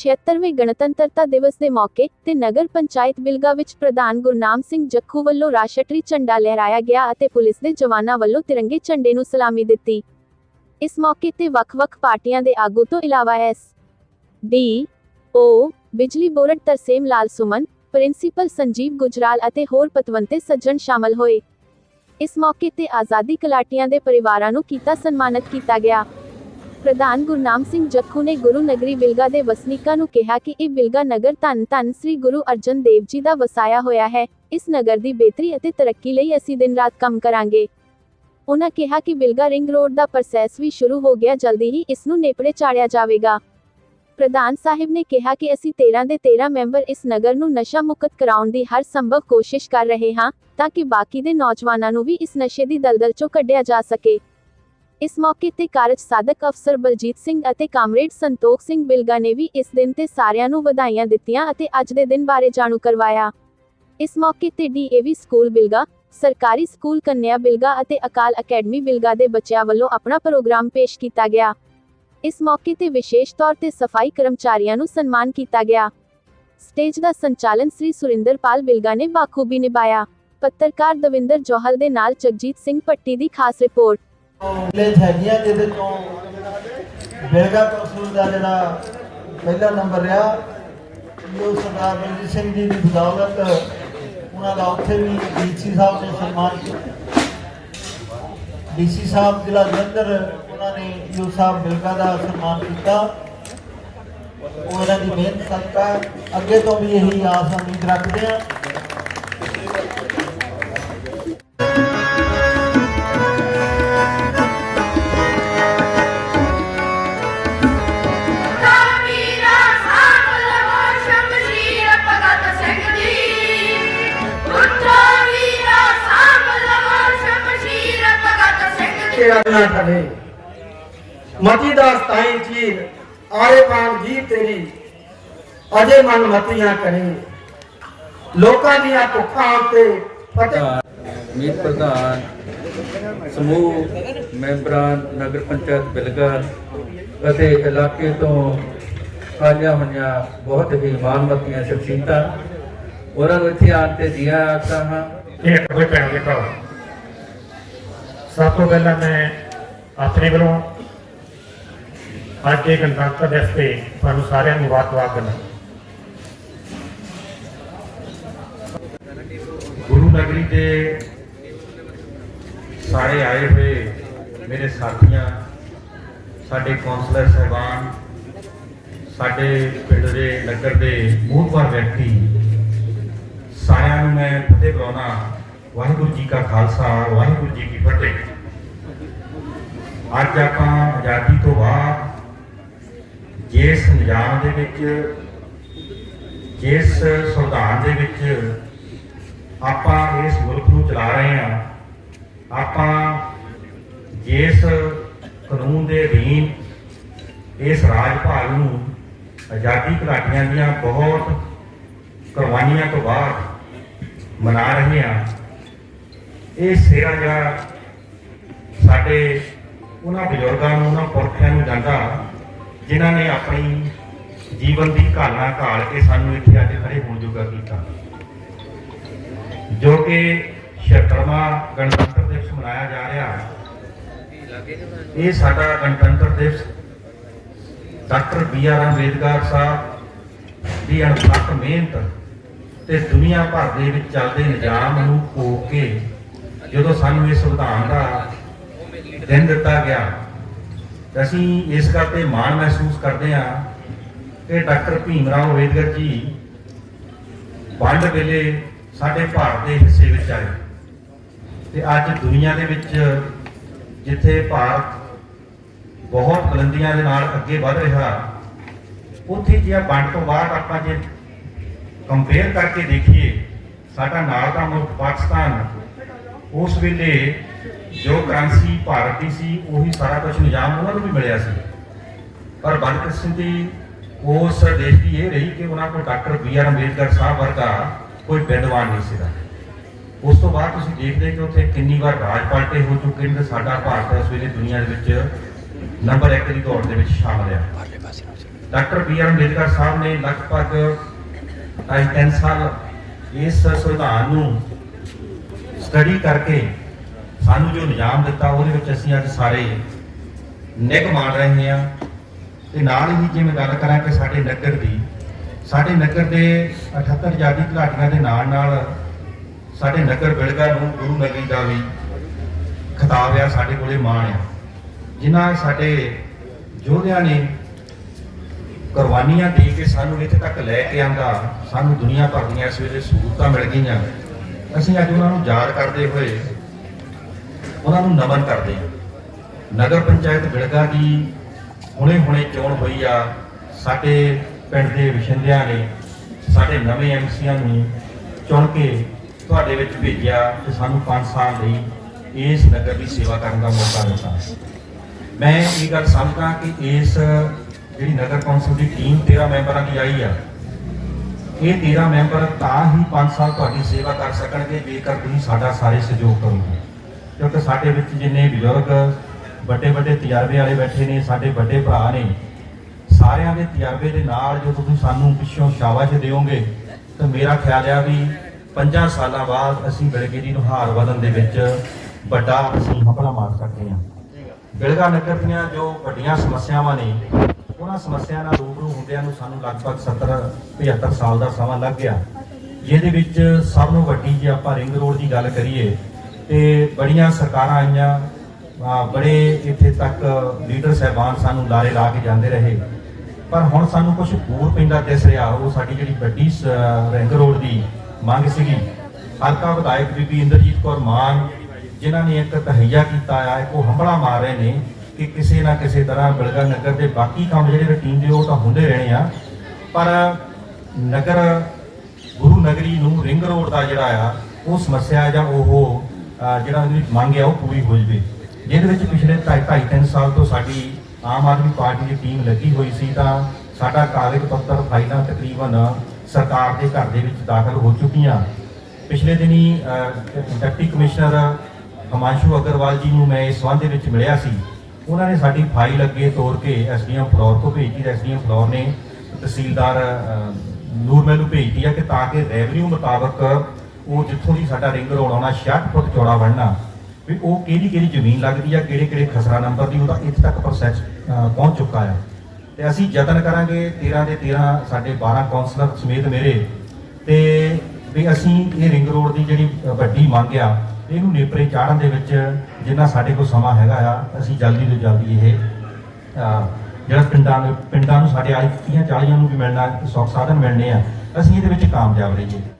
76ਵੇਂ ਗਣਤੰਤਰਤਾ ਦਿਵਸ ਦੇ ਮੌਕੇ ਤੇ ਨਗਰ ਪੰਚਾਇਤ ਬਿਲਗਾ ਵਿੱਚ ਪ੍ਰਧਾਨ ਗੁਰਨਾਮ ਸਿੰਘ ਜੱਖੂ ਵੱਲੋਂ ਰਾਸ਼ਟਰੀ ਝੰਡਾ ਲਹਿਰਾਇਆ ਗਿਆ ਅਤੇ ਪੁਲਿਸ ਦੇ ਜਵਾਨਾਂ ਵੱਲੋਂ ਤਿਰੰਗੇ ਝੰਡੇ ਨੂੰ ਸਲਾਮੀ ਦਿੱਤੀ। ਇਸ ਮੌਕੇ ਤੇ ਵੱਖ-ਵੱਖ ਪਾਰਟੀਆਂ ਦੇ ਆਗੂ ਤੋਂ ਇਲਾਵਾ ਐਸ ਡੀ ਓ ਬਿਜਲੀ ਬੋਰਡ ਤਰਸੇਮ ਲਾਲ ਸੁਮਨ, ਪ੍ਰਿੰਸੀਪਲ ਸੰਜੀਵ ਗੁਜਰਾਲ ਅਤੇ ਹੋਰ ਪਤਵੰਤੇ ਸੱਜਣ ਸ਼ਾਮਲ ਹੋਏ। ਇਸ ਮੌਕੇ ਤੇ ਆਜ਼ਾਦੀ ਕਲਾਟੀਆਂ ਦੇ ਪਰਿਵਾਰਾਂ ਨੂੰ ਕੀਤਾ ਸਨਮਾਨਿਤ ਕੀਤਾ ਗਿਆ। ਪ੍ਰਧਾਨ ਗੁਰਨਾਮ ਸਿੰਘ ਜੱਖੂ ਨੇ ਗੁਰੂ ਨਗਰੀ ਬਿਲਗਾ ਦੇ ਵਸਨੀਕਾਂ ਨੂੰ ਕਿਹਾ ਕਿ ਇਹ ਬਿਲਗਾ ਨਗਰ ਧੰਨ ਧੰਨ ਸ੍ਰੀ ਗੁਰੂ ਅਰਜਨ ਦੇਵ ਜੀ ਦਾ ਵਸਾਇਆ ਹੋਇਆ ਹੈ। ਇਸ ਨਗਰ ਦੀ ਬਿਹਤਰੀ ਅਤੇ ਤਰੱਕੀ ਲਈ ਅਸੀਂ ਦਿਨ ਰਾਤ ਕੰਮ ਕਰਾਂਗੇ। ਉਹਨਾਂ ਕਿਹਾ ਕਿ ਬਿਲਗਾ ਰਿੰਗ ਰੋਡ ਦਾ ਪ੍ਰੋਸੈਸ ਵੀ ਸ਼ੁਰੂ ਹੋ ਗਿਆ, ਜਲਦੀ ਹੀ ਇਸ ਨੂੰ ਨੇਪਰੇ ਚਾੜਿਆ ਜਾਵੇਗਾ। ਪ੍ਰਧਾਨ ਸਾਹਿਬ ਨੇ ਕਿਹਾ ਕਿ ਅਸੀਂ 13 ਦੇ 13 ਮੈਂਬਰ ਇਸ ਨਗਰ ਨੂੰ ਨਸ਼ਾ ਮੁਕਤ ਕਰਾਉਣ ਦੀ ਹਰ ਸੰਭਵ ਕੋਸ਼ਿਸ਼ ਕਰ ਰਹੇ ਹਾਂ, ਤਾਂ ਕਿ ਬਾਕੀ ਦੇ ਨੌਜਵਾਨਾਂ ਨੂੰ ਵੀ ਇਸ ਨਸ਼ੇ ਦੀ ਦਲਦਲ ਚੋਂ ਕੱਢਿਆ ਜਾ ਸਕੇ। ਇਸ ਮੌਕੇ ਤੇ ਕਾਰਜ ਸਾਧਕ ਅਫਸਰ ਬਲਜੀਤ ਸਿੰਘ ਅਤੇ ਕਾਮਰੇਡ ਸੰਤੋਖ ਸਿੰਘ ਬਿਲਗਾ ਨੇ ਵੀ ਇਸ ਦਿਨ ਤੇ ਸਾਰਿਆਂ ਨੂੰ ਵਧਾਈਆਂ ਦਿੱਤੀਆਂ ਅਤੇ ਅੱਜ ਦੇ ਦਿਨ ਬਾਰੇ ਜਾਣੂ ਕਰਵਾਇਆ। ਇਸ ਮੌਕੇ ਤੇ ਡੀਏਵੀ ਸਕੂਲ ਬਿਲਗਾ, ਸਰਕਾਰੀ ਸਕੂਲ ਕੰਨਿਆ ਬਿਲਗਾ ਅਤੇ ਅਕਾਲ ਅਕੈਡਮੀ ਬਿਲਗਾ ਦੇ ਬੱਚਿਆਂ ਵੱਲੋਂ ਆਪਣਾ ਪ੍ਰੋਗਰਾਮ ਪੇਸ਼ ਕੀਤਾ ਗਿਆ। ਇਸ ਮੌਕੇ ਤੇ ਵਿਸ਼ੇਸ਼ ਤੌਰ ਤੇ ਸਫ਼ਾਈ ਕਰਮਚਾਰੀਆਂ ਨੂੰ ਸਨਮਾਨ ਕੀਤਾ ਗਿਆ। ਸਟੇਜ ਦਾ ਸੰਚਾਲਨ ਸ੍ਰੀ ਸੁਰਿੰਦਰਪਾਲ ਬਿਲਗਾ ਨੇ ਬਾਖੂਬੀ ਨਿਭਾਇਆ। ਪੱਤਰਕਾਰ ਦਵਿੰਦਰ ਜੋਹਲ ਦੇ ਨਾਲ ਜਗਜੀਤ ਸਿੰਘ ਪੱਟੀ ਦੀ ਖਾਸ ਰਿਪੋਰਟ। ਵਿਲੇਜ ਹੈਗੀਆਂ ਜਿਹਦੇ ਤੋਂ ਬਿਲਗਾ ਤਹਿਸੀਲ ਦਾ ਜਿਹੜਾ ਪਹਿਲਾ ਨੰਬਰ ਰਿਹਾ ਉਹ ਸਰਦਾਰ ਰਣਜੀਤ ਸਿੰਘ ਜੀ ਦੀ ਬਦੌਲਤ ਉਹਨਾਂ ਦਾ ਉੱਥੇ ਵੀ ਡੀਸੀ ਸਾਹਿਬ ਨੇ ਸਨਮਾਨ ਕੀਤਾ। ਡੀਸੀ ਸਾਹਿਬ ਜ਼ਿਲ੍ਹਾ ਜਲੰਧਰ ਉਹਨਾਂ ਨੇ ਯੂ ਸਾਹਿਬ ਬਿਲਗਾ ਦਾ ਸਨਮਾਨ ਕੀਤਾ। ਉਹ ਇਹਨਾਂ ਦੀ ਮਿਹਨਤ ਸਦਕਾ ਅੱਗੇ ਤੋਂ ਵੀ ਇਹੀ ਆਸ ਉਮੀਦ ਰੱਖਦੇ ਹਾਂ। ਠਲੇ ਮਤੀ ਦਾ ਸਤਾਈ ਚੀਰ ਆਰੇ ਬਾਣ ਜੀ ਤੇਰੀ। ਅਜੇ ਮਨ ਮਤੀਆਂ ਕਰੇ। ਲੋਕਾਂ ਦੀਆਂ ਭੁੱਖਾਂ ਤੇ ਫਤਿਹ। ਮੀਤ ਪ੍ਰਧਾਨ ਸਮੂਹ ਮੈਂਬਰਾਂ ਨਗਰ ਪੰਚਾਇਤ ਬਿਲਗਾ ਅਤੇ ਇਲਾਕੇ ਤੋਂ ਆਈਆਂ ਹੋਈਆਂ ਬਹੁਤ ਹੀ ਮਾਨਮਤੀਆਂ ਸ਼ਖਸੀਅਤਾਂ ਉਹਨਾਂ ਨੂੰ ਇੱਥੇ ਆਉਣ ਤੇ ਜੀਆਂ ਆਖਦਾ ਹਾਂ। ਇਹ ਕੋਈ ਭੈਣ ਲਿਖਾਓ ਸਭ ਤੋਂ ਪਹਿਲਾਂ ਮੈਂ ਆਪਣੇ ਵੱਲੋਂ ਅੱਜ ਦੇ ਗਣਤੰਤਰ ਦਿਵਸ ਤੇ ਤੁਹਾਨੂੰ ਸਾਰਿਆਂ ਨੂੰ ਮੁਬਾਰਕਬਾਦ ਦਿੰਦਾ ਗੁਰੂ ਨਗਰੀ ਦੇ ਸਾਰੇ ਆਏ ਹੋਏ ਮੇਰੇ ਸਾਥੀਆਂ, ਸਾਡੇ ਕੌਂਸਲਰ ਸਹਿਬਾਨ, ਸਾਡੇ ਪਿੰਡ ਦੇ ਨਗਰ ਦੇ ਮੂਹਤਵਾਰ ਵਿਅਕਤੀ, ਸਾਰਿਆਂ ਨੂੰ ਮੈਂ ਫਤਿਹ ਬੁਲਾਉਣਾ ਵਾਹਿਗੁਰੂ ਜੀ ਕਾ ਖਾਲਸਾ, ਵਾਹਿਗੁਰੂ ਜੀ ਕੀ ਫਤਿਹ। ਅੱਜ ਆਪਾਂ ਆਜ਼ਾਦੀ ਤੋਂ ਬਾਅਦ ਜਿਸ ਨਿਜ਼ਾਮ ਦੇ ਵਿੱਚ, ਜਿਸ ਸੰਵਿਧਾਨ ਦੇ ਵਿੱਚ ਆਪਾਂ ਇਸ ਮੁਲਕ ਨੂੰ ਚਲਾ ਰਹੇ ਹਾਂ, ਆਪਾਂ ਜਿਸ ਕਾਨੂੰਨ ਦੇ ਅਧੀਨ ਇਸ ਰਾਜ ਭਾਗ ਨੂੰ ਆਜ਼ਾਦੀ ਘੁਲਾਟੀਆਂ ਦੀਆਂ ਬਹੁਤ ਕੁਰਬਾਨੀਆਂ ਤੋਂ ਬਾਅਦ ਮਨਾ ਰਹੇ ਹਾਂ ਇਹ ਸੇਰਾ ਜਿਹੜਾ ਸਾਡੇ ਉਹਨਾਂ ਬਜ਼ੁਰਗਾਂ ਨੂੰ, ਉਹਨਾਂ ਪੁਰਖਿਆਂ ਨੂੰ ਜਾਂਦਾ ਜਿਨ੍ਹਾਂ ਨੇ ਆਪਣੀ ਜੀਵਨ ਦੀ ਘਾਲਣਾ ਘਾਲ ਕੇ ਸਾਨੂੰ ਇੱਥੇ ਅੱਜ ਖੜੇ ਹੋਣ ਜੋਗਾ ਕੀਤਾ। ਜੋ ਕਿ 76ਵਾਂ ਗਣਤੰਤਰ ਦਿਵਸ ਮਨਾਇਆ ਜਾ ਰਿਹਾ। ਇਹ ਸਾਡਾ ਗਣਤੰਤਰ ਦਿਵਸ doctor B R Ambedkar Sahib ਦੀ ਅਣਥੱਕ ਮਿਹਨਤ ਤੇ ਦੁਨੀਆ ਭਰ ਦੇ ਵਿੱਚ ਚੱਲਦੇ ਨਿਜ਼ਾਮ ਨੂੰ ਕੋਕ ਕੇ ਜਦੋਂ ਸਾਨੂੰ ਇਹ ਸੰਵਿਧਾਨ ਦਾ ਦਿਨ ਦਿੱਤਾ ਗਿਆ, ਅਸੀਂ ਇਸ ਗੱਲ ਤੇ ਮਾਣ ਮਹਿਸੂਸ ਕਰਦੇ ਹਾਂ ਕਿ ਡਾਕਟਰ ਭੀਮ ਰਾਓ ਅੰਬੇਦਕਰ ਜੀ ਵੰਡ ਵੇਲੇ ਸਾਡੇ ਭਾਰਤ ਦੇ ਹਿੱਸੇ ਵਿੱਚ ਆਏ। ਤੇ ਅੱਜ ਦੁਨੀਆ ਦੇ ਵਿੱਚ ਜਿੱਥੇ ਭਾਰਤ ਬਹੁਤ ਬੁਲੰਦੀਆਂ ਦੇ ਨਾਲ ਅੱਗੇ ਵਧ ਰਿਹਾ, ਉੱਥੇ ਜੇ ਆ ਵੰਡ ਤੋਂ ਬਾਅਦ ਆਪਾਂ ਜੇ ਕੰਪੇਅਰ ਕਰਕੇ ਦੇਖੀਏ, ਸਾਡਾ ਨਾਲ ਦਾ ਮੁਲਕ ਪਾਕਿਸਤਾਨ ਉਸ ਵੇਲੇ ਜੋ ਕਰੰਸੀ ਭਾਰਤ ਦੀ ਸੀ, ਉਹੀ ਸਾਰਾ ਕੁਝ ਨਿਜ਼ਾਮ ਉਹਨਾਂ ਨੂੰ ਵੀ ਮਿਲਿਆ ਸੀ। ਪਰ ਬਦਕਿਸਮਤੀ ਉਸ ਦੇਸ਼ ਦੀ ਇਹ ਰਹੀ ਕਿ ਉਹਨਾਂ ਕੋਲ doctor B R Ambedkar Sahib ਵਰਗਾ ਕੋਈ ਵਿਦਵਾਨ ਨਹੀਂ ਸੀਗਾ। ਉਸ ਤੋਂ ਬਾਅਦ ਤੁਸੀਂ ਦੇਖਦੇ ਕਿ ਉੱਥੇ ਕਿੰਨੀ ਵਾਰ ਰਾਜ ਪਲਟੇ ਹੋ ਚੁੱਕੇ ਨੇ ਤੇ ਸਾਡਾ ਭਾਰਤ ਉਸ ਵੇਲੇ ਦੁਨੀਆ ਦੇ ਵਿੱਚ ਨੰਬਰ 1 ਦੀ ਦੌੜ ਦੇ ਵਿੱਚ ਸ਼ਾਮਲ ਆ। Doctor B R Ambedkar Sahib ਨੇ ਲਗਭਗ ਢਾਈ ਤਿੰਨ ਸਾਲ ਇਸ ਸੰਵਿਧਾਨ ਨੂੰ ਸਟੱਡੀ ਕਰਕੇ ਸਾਨੂੰ ਜੋ ਨਿਜ਼ਾਮ ਦਿੱਤਾ, ਉਹਦੇ ਵਿੱਚ ਅਸੀਂ ਅੱਜ ਸਾਰੇ ਨਿੱਘ ਮਾਣ ਰਹੇ ਹਾਂ ਤੇ ਨਾਲ ਹੀ ਜੇ ਮੈਂ ਗੱਲ ਕਰਾਂ ਕਿ ਸਾਡੇ ਨਗਰ ਦੀ, ਸਾਡੇ ਨਗਰ ਦੇ 78 ਆਜ਼ਾਦੀ ਘੁਲਾਟੀਆਂ ਦੇ ਨਾਲ ਨਾਲ ਸਾਡੇ ਨਗਰ ਬਿਲਗਾ ਨੂੰ ਗੁਰੂ ਨਗਰੀ ਦਾ ਵੀ ਖਿਤਾਬ ਆ, ਸਾਡੇ ਕੋਲੇ ਮਾਣ ਆ। ਜਿਨ੍ਹਾਂ ਸਾਡੇ ਯੋਧਿਆਂ ਨੇ ਕੁਰਬਾਨੀਆਂ ਦੇ ਕੇ ਸਾਨੂੰ ਇੱਥੇ ਤੱਕ ਲੈ ਕੇ ਆਂਦਾ, ਸਾਨੂੰ ਦੁਨੀਆ ਭਰ ਦੀਆਂ ਇਸ ਵੇਲੇ ਸਹੂਲਤਾਂ ਮਿਲ ਗਈਆਂ। ਅਸੀਂ ਅੱਜ ਉਹਨਾਂ ਨੂੰ ਯਾਦ ਕਰਦੇ ਹੋਏ ਉਹਨਾਂ ਨੂੰ ਨਮਨ ਕਰਦੇ ਹਾਂ। ਨਗਰ ਪੰਚਾਇਤ ਬਿਲਗਾ ਦੀ ਹੁਣੇ ਹੁਣੇ ਚੋਣ ਹੋਈ ਆ। ਸਾਡੇ ਪਿੰਡ ਦੇ ਵਿਸ਼ਿੰਦਿਆਂ ਨੇ ਸਾਡੇ ਨਵੇਂ ਐਮਸੀਆਂ ਨੂੰ ਚੁਣ ਕੇ ਤੁਹਾਡੇ ਵਿੱਚ ਭੇਜਿਆ ਤੇ ਸਾਨੂੰ 5 ਸਾਲ ਲਈ ਇਸ ਨਗਰ ਦੀ ਸੇਵਾ ਕਰਨ ਦਾ ਮੌਕਾ ਦਿੱਤਾ। ਮੈਂ ਇਹ ਗੱਲ ਸਮਝਦਾ ਕਿ ਇਸ ਜਿਹੜੀ ਨਗਰ ਕੌਂਸਲ ਦੀ ਟੀਮ 13 ਮੈਂਬਰਾਂ ਦੀ ਆਈ ਆ ਇਹ 13 ਮੈਂਬਰ ਤਾਂ ਹੀ 5 ਸਾਲ ਤੁਹਾਡੀ ਸੇਵਾ ਕਰ ਸਕਣਗੇ, ਜੇਕਰ ਤੁਸੀਂ ਸਾਡਾ ਸਾਰੇ ਸਹਿਯੋਗ ਕਰੋਗੇ। ਕਿਉਂਕਿ ਸਾਡੇ ਵਿੱਚ ਜਿੰਨੇ ਬਜ਼ੁਰਗ ਵੱਡੇ ਵੱਡੇ ਤਜਰਬੇ ਵਾਲੇ ਬੈਠੇ ਨੇ, ਸਾਡੇ ਵੱਡੇ ਭਰਾ ਨੇ, ਸਾਰਿਆਂ ਦੇ ਤਜਰਬੇ ਦੇ ਨਾਲ ਜੋ ਤੁਸੀਂ ਸਾਨੂੰ ਪਿੱਛੋਂ ਸ਼ਾਬਾਸ਼ ਦਿਓਗੇ, ਤਾਂ ਮੇਰਾ ਖਿਆਲ ਆ ਵੀ 5 ਸਾਲਾਂ ਬਾਅਦ ਅਸੀਂ ਬਿਲਗੇ ਨੂੰ ਹਾਰ ਵਧਣ ਦੇ ਵਿੱਚ ਵੱਡਾ ਅਸੀਂ ਹਪਲਾ ਮਾਰ ਸਕਦੇ ਹਾਂ। ਬਿਲਗਾ ਨਗਰ ਦੀਆਂ ਜੋ ਵੱਡੀਆਂ ਸਮੱਸਿਆਵਾਂ ਨੇ ਉਹਨਾਂ ਸਮੱਸਿਆ ਨਾਲ ਰੂਬਰੂ ਹੁੰਦਿਆਂ ਨੂੰ ਸਾਨੂੰ ਲਗਭਗ 70 75 ਸਾਲ ਦਾ ਸਮਾਂ ਲੱਗ ਗਿਆ। ਜਿਹਦੇ ਵਿੱਚ ਸਭ ਨੂੰ ਵੱਡੀ ਜੇ ਆਪਾਂ ਰਿੰਗ ਰੋਡ ਦੀ ਗੱਲ ਕਰੀਏ, ਤੇ ਬੜੀਆਂ ਸਰਕਾਰਾਂ ਆਈਆਂ ਬੜੇ ਇੱਥੇ ਤੱਕ ਲੀਡਰ ਸਹਿਬਾਨ ਸਾਨੂੰ ਲਾਰੇ ਲਾ ਕੇ ਜਾਂਦੇ ਰਹੇ। ਪਰ ਹੁਣ ਸਾਨੂੰ ਕੁਝ ਹੋਰ ਪੈਂਦਾ ਦਿਸ ਰਿਹਾ, ਉਹ ਸਾਡੀ ਜਿਹੜੀ ਵੱਡੀ ਸ- ਰਿੰਗ ਰੋਡ ਦੀ ਮੰਗ ਸੀਗੀ। ਹਲਕਾ ਵਿਧਾਇਕ ਬੀਬੀ ਇੰਦਰਜੀਤ ਕੌਰ ਮਾਨ, ਜਿਨ੍ਹਾਂ ਨੇ ਇੱਕ ਤਹਈਆ ਕੀਤਾ ਆ, ਇੱਕ ਉਹ ਹੰਬੜਾ ਮਾਰ ਰਹੇ ਨੇ ਕਿ ਕਿਸੇ ਨਾ ਕਿਸੇ ਤਰ੍ਹਾਂ ਬਿਲਗਾ ਨਗਰ ਦੇ ਬਾਕੀ ਕੰਮ ਜਿਹੜੇ ਰੂਟੀਨ ਦੇ ਉਹ ਤਾਂ ਹੁੰਦੇ ਰਹਿਣੇ ਆ। ਪਰ ਨਗਰ ਗੁਰੂ ਨਗਰੀ ਨੂੰ ਰਿੰਗ ਰੋਡ ਦਾ ਜਿਹੜਾ ਆ ਉਹ ਸਮੱਸਿਆ ਜਾਂ ਉਹ ਜਿਹੜਾ ਉਹਦੀ ਮੰਗ ਆ ਉਹ ਪੂਰੀ ਹੋ ਜਵੇ। ਜਿਹਦੇ ਵਿੱਚ ਪਿਛਲੇ 2.5 3 ਸਾਲ ਤੋਂ ਸਾਡੀ ਆਮ ਆਦਮੀ ਪਾਰਟੀ ਦੀ ਟੀਮ ਲੱਗੀ ਹੋਈ ਸੀ ਤਾਂ ਸਾਡਾ ਕਾਗਜ਼ ਪੱਤਰ ਫਾਈਲਾਂ ਤਕਰੀਬਨ ਸਰਕਾਰ ਦੇ ਘਰ ਦੇ ਵਿੱਚ ਦਾਖਲ ਹੋ ਚੁੱਕੀਆਂ। ਪਿਛਲੇ ਦਿਨੀ ਅਹ, ਡਿਪਟੀ ਕਮਿਸ਼ਨਰ ਹਮਾਂਸ਼ੂ ਅਗਰਵਾਲ ਜੀ ਨੂੰ ਮੈਂ ਇਸ ਸੰਬੰਧ ਦੇ ਵਿੱਚ ਮਿਲਿਆ ਸੀ। ਉਹਨਾਂ ਨੇ ਸਾਡੀ ਫਾਈਲ ਅੱਗੇ ਤੋਰ ਕੇ ਐਸਡੀਐਮ ਫਲੋਰ ਤੋਂ ਭੇਜੀ ਐਸਡੀਐਮ ਫਲੋਰ ਨੇ ਤਹਿਸੀਲਦਾਰ ਨੂਰਮਹਿਲ ਨੂੰ ਭੇਜਦੀ ਆ ਕਿ ਤਾਂ ਕਿ ਰੈਵਨਿਊ ਮੁਤਾਬਕ ਉਹ ਜਿੱਥੋਂ ਦੀ ਸਾਡਾ ਰਿੰਗ ਰੋਡ ਆਉਣਾ 66 ਫੁੱਟ ਚੌੜਾ ਬਣਨਾ, ਵੀ ਉਹ ਕਿਹੜੀ ਕਿਹੜੀ ਜ਼ਮੀਨ ਲੱਗਦੀ ਆ, ਕਿਹੜੇ ਕਿਹੜੇ ਖਸਰਾ ਨੰਬਰ ਦੀ ਉਹਦਾ ਇੱਥੇ ਤੱਕ ਪ੍ਰੋਸੈਸ ਪਹੁੰਚ ਚੁੱਕਾ ਆ। ਤੇ ਅਸੀਂ ਯਤਨ ਕਰਾਂਗੇ 13 ਦੇ 13 ਸਾਡੇ 12 ਕਾਉਂਸਲਰ ਸਮੇਤ ਮੇਰੇ ਤੇ ਵੀ ਅਸੀਂ ਇਹ ਰਿੰਗ ਰੋਡ ਦੀ ਜਿਹੜੀ ਵੱਡੀ ਮੰਗ ਆ, ਇਹਨੂੰ ਨੇਪਰੇ ਚਾੜਨ ਦੇ ਵਿੱਚ ਜਿੰਨਾ ਸਾਡੇ ਕੋਲ ਸਮਾਂ ਹੈਗਾ ਆ, ਅਸੀਂ ਜਲਦੀ ਤੋਂ ਜਲਦੀ ਇਹ ਜਿਹੜਾ ਪਿੰਡਾਂ ਨੂੰ ਪਿੰਡਾਂ ਨੂੰ ਸਾਡੇ ਆਈ 30 40 ਨੂੰ ਵੀ ਮਿਲਣਾ ਸੌਖ ਸਾਧਨ ਮਿਲਣੇ ਆ, ਅਸੀਂ ਇਹਦੇ ਵਿੱਚ ਕਾਮਯਾਬ ਰਹੀਏ।